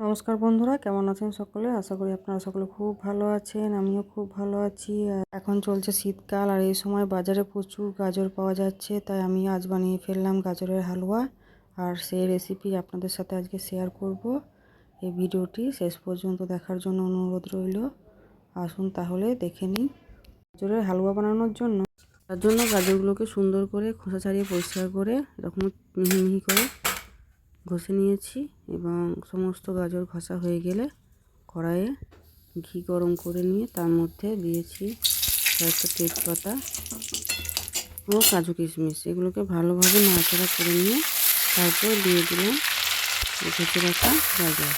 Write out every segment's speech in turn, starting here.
নমস্কার বন্ধুরা, কেমন আছেন সকলে? আশা করি আপনারা সকলে খুব ভালো আছেন, আমিও খুব ভালো আছি। এখন চলছে শীতকাল আর এই সময় বাজারে প্রচুর গাজর পাওয়া যাচ্ছে, তাই আমি আজ বানিয়ে ফেললাম গাজরের হালুয়া। আর সেই রেসিপি আপনাদের সাথে আজকে শেয়ার করব। এই ভিডিওটি শেষ পর্যন্ত দেখার জন্য অনুরোধ রইল। আসুন তাহলে দেখে নিই গাজরের হালুয়া বানানোর জন্য। তার জন্য গাজরগুলোকে সুন্দর করে খোসা ছাড়িয়ে পরিষ্কার করে এরকম মিহি করে ঘষে নিয়েছি এবং সমস্ত গাজর ঘষা হয়ে গেলে কড়াইয়ে ঘি গরম করে নিয়ে তার মধ্যে দিয়েছি কয়েকটা তেজপাতা ও কাজু কিশমিশ। এগুলোকে ভালোভাবে নাড়াচাড়া করে নিয়ে তারপর দিয়ে দিলাম ঘষে রাখা গাজর।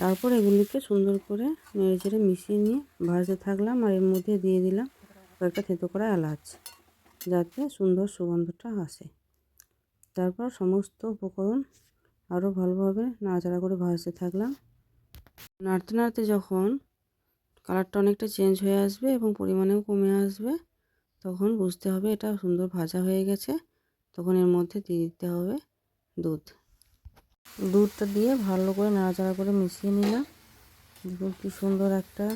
তারপর এগুলিকে সুন্দর করে নেড়ে চেড়ে মিশিয়ে নিয়ে ভাজতে থাকলাম আর এর মধ্যে দিয়ে দিলাম কয়েকটা থেতো করা এলাচ যাতে সুন্দর সুগন্ধটা আসে। তারপর সমস্ত উপকরণ আরও ভালোভাবে নাড়াচাড়া করে ভাজতে থাকলাম। নাড়তে নাড়তে যখন কালারটা অনেকটা চেঞ্জ হয়ে আসবে এবং পরিমাণেও কমে আসবে, তখন বুঝতে হবে এটা সুন্দর ভাজা হয়ে গেছে, তখন এর মধ্যে দিয়ে দিতে হবে দুধ। দুধটা দিয়ে ভালো করে নাড়াচাড়া করে মিশিয়ে নিলাম। দেখুন কী সুন্দর একটা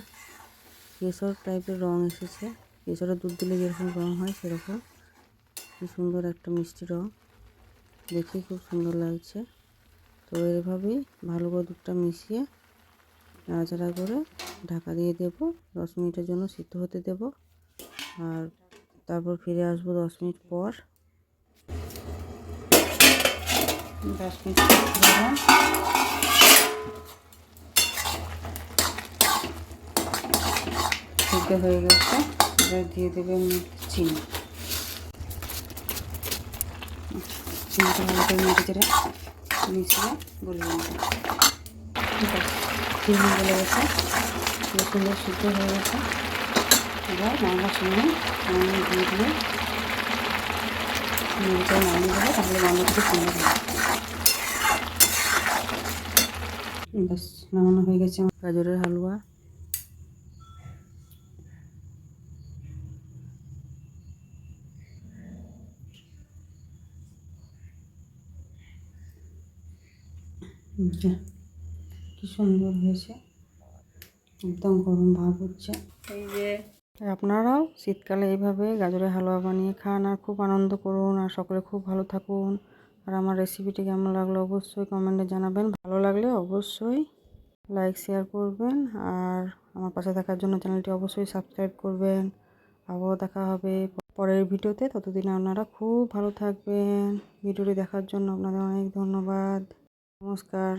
কেশর টাইপের রঙ এসেছে। কেশরের দুধ দিলে যেরকম রঙ হয় সেরকম। কী সুন্দর একটা মিষ্টি রঙ দেখে খুব সুন্দর লাগছে। তো এভাবেই ভালো করে দুধটা মিশিয়ে নাড়াচাড়া করে ঢাকা দিয়ে দেব। দশ মিনিটের জন্য সিদ্ধ হতে দেব। আর তারপর ফিরে আসব দশ মিনিট পর। দশ মিনিট সিদ্ধ হয়ে গেছে। এবার দিয়ে দেবে চিনি। চিনিটা ভালো করে নেড়ে চেড়ে মিশিয়ে গলিয়ে নেব ঠিক আছে চিনি গলে গেছে সুন্দর সিদ্ধ হয়ে গেছে। এবার নামার সময় নামিয়ে দিয়ে দিয়ে নেড়ে নামিয়ে দেবো, তাহলে রান্না সুন্দর হবে ব্যাস, নামানো হয়ে গেছে আমার। গাজরের হালুয়া। কি সুন্দর হয়েছে। একদম গরম ভাব হচ্ছে। এই যে আপনারাও শীতকালে এইভাবে গাজরের হালুয়া বানিয়ে খান আর খুব আনন্দ করুন আর সকলে খুব ভালো থাকুন। আর আমার রেসিপিটি কেমন লাগল অবশ্যই কমেন্টে জানাবেন। ভালো লাগলে অবশ্যই লাইক শেয়ার করবেন আর আমার পাশে থাকার জন্য চ্যানেলটি অবশ্যই সাবস্ক্রাইব করবেন। আবারও দেখা হবে পরের ভিডিওতে। ততদিন আপনারা খুব ভালো থাকবেন। ভিডিওটি দেখার জন্য আপনাদের অনেক ধন্যবাদ। নমস্কার